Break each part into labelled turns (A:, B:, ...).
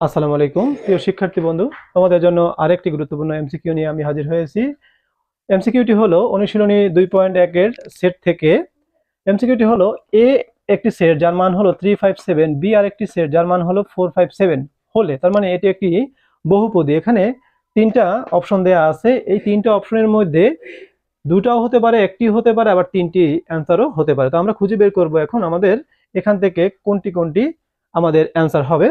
A: আসসালামু আলাইকুম। প্রিয় শিক্ষার্থী বন্ধু, তোমাদের জন্য আরেকটি গুরুত্বপূর্ণ এমসিকিউ নিয়ে আমি হাজির হয়েছি। এমসিকিউটি হলো অনুশীলনী দুই পয়েন্ট একের সেট থেকে। এমসিকিউটি হলো এ একটি সেট, যার মান হলো থ্রি ফাইভ সেভেন বি আর একটি সেট, যার মান হলো ফোর ফাইভ সেভেন হলে, তার মানে এটি একটি বহুপদী। এখানে তিনটা অপশন দেয়া আছে। এই তিনটা অপশনের মধ্যে দুটাও হতে পারে, একটি হতে পারে, আবার তিনটি অ্যান্সারও হতে পারে। তো আমরা খুঁজে বের করব এখন আমাদের এখান থেকে কোনটি কোনটি আমাদের অ্যান্সার হবে।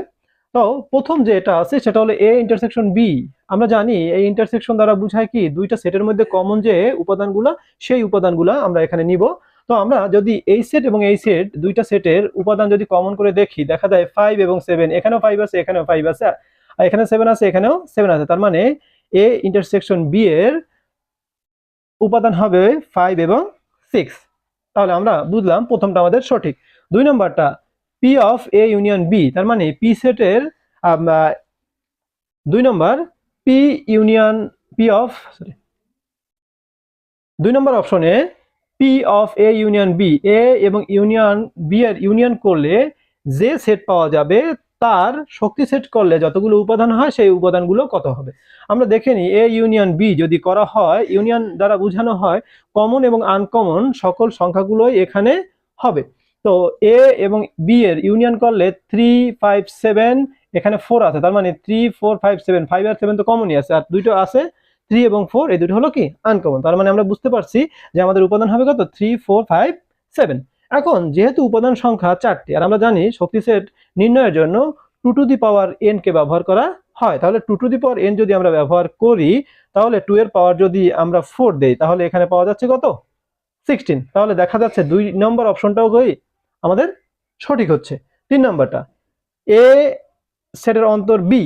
A: তো প্রথম যে এটা আছে, সেটা হলো এ ইন্টারসেকশন বি আমরা জানি এই ইন্টারসেকশন দ্বারা বোঝায় কি, দুইটা সেটের মধ্যে কমন যে উপাদানগুলো, সেই উপাদানগুলো আমরা এখানে নিব। তো আমরা যদি এই সেট এবং এই সেট দুইটা সেটের উপাদান যদি কমন করে দেখি, দেখা যায় ফাইভ এবং সেভেন এখানেও ফাইভ আছে, এখানেও ফাইভ আছে, আর এখানে সেভেন আছে, এখানেও সেভেন আছে। তার মানে এ ইন্টারসেকশন বি এর উপাদান হবে ফাইভ এবং সিক্স তাহলে আমরা বুঝলাম প্রথমটা আমাদের সঠিক। দুই নম্বরটা P of A union B তার মানে পি সেটের দুই নম্বর P union P of sorry দুই নম্বর অপশনে P of A union B A এবং ইউনিয়ন বি এর ইউনিয়ন করলে যে সেট পাওয়া যাবে তার শক্তি সেট করলে যতগুলো উপাদান হয় সেই উপাদানগুলো কত হবে? আমরা দেখে নিই এ ইউনিয়ন বি যদি করা হয় ইউনিয়ন দ্বারা বোঝানো হয় কমন এবং আনকমন সকল সংখ্যাগুলোই এখানে হবে। তো এ এবং বি এর ইউনিয়ন করলে থ্রি ফাইভ সেভেন এখানে ফোর আছে। তার মানে three four five seven five আর সেভেন তো কমনই আছে। আর দুটো আছে থ্রি এবং ফোর এই দুটো হলো কি? আনকমন তার মানে আমরা বুঝতে পারছি যে আমাদের উপাদান হবে কত? থ্রি ফোর ফাইভ সেভেন এখন যেহেতু উপাদান সংখ্যা চারটি, আর আমরা জানি শক্তি সেট নির্ণয়ের জন্য two to the power N কে ব্যবহার করা হয়। তাহলে two to the power N যদি আমরা ব্যবহার করি, তাহলে টু এর পাওয়ার যদি আমরা ফোর দেই, তাহলে এখানে পাওয়া যাচ্ছে কত? সিক্সটিন তাহলে দেখা যাচ্ছে দুই নম্বর অপশনটাও কই আমাদের সঠিক হচ্ছে। তিন নম্বরটা এ সেটের অন্তর বি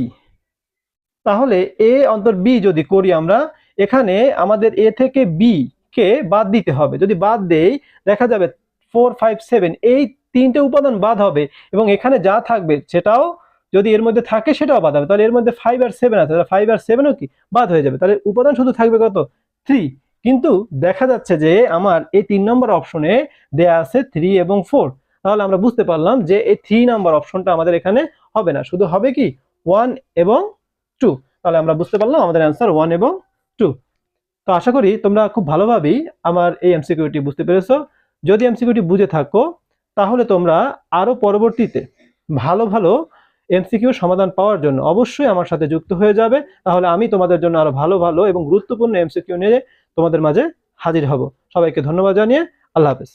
A: তাহলে এ অন্তর বি যদি করি আমরা, এখানে আমাদের এ থেকে বি কে বাদ দিতে হবে। যদি বাদ দেই, দেখা যাবে ফোর ফাইভ সেভেন এই তিনটে উপাদান বাদ হবে এবং এখানে যা থাকবে সেটাও যদি এর মধ্যে থাকে সেটাও বাদ হবে। তাহলে এর মধ্যে ফাইভ আর সেভেন আছে। তাহলে ফাইভ আর সেভেনও কি? বাদ হয়ে যাবে। তাহলে উপাদান শুধু থাকবে কত? থ্রি কিন্তু দেখা যাচ্ছে যে আমার এই তিন নম্বর অপশনে দেয়া আছে থ্রি এবং ফোর তাহলে আমরা বুঝতে পারলাম যে এই থ্রি নাম্বার অপশনটা আমাদের এখানে হবে না। শুধু হবে কি? ওয়ান এবং টু তাহলে আমরা বুঝতে পারলাম আমাদের অ্যান্সার ওয়ান এবং টু তো আশা করি তোমরা খুব ভালোভাবেই আমার এই এমসিকিউটি বুঝতে পেরেছ। যদি এমসিকিউটি বুঝে থাকো, তাহলে তোমরা আরও পরবর্তীতে ভালো ভালো এমসিকিউ সমাধান পাওয়ার জন্য অবশ্যই আমার সাথে যুক্ত হয়ে যাবে। তাহলে আমি তোমাদের জন্য আরও ভালো ভালো এবং গুরুত্বপূর্ণ এমসিকিউ নিয়ে তোমাদের মাঝে হাজির হব। সবাইকে ধন্যবাদ জানিয়ে আল্লাহ হাফেজ।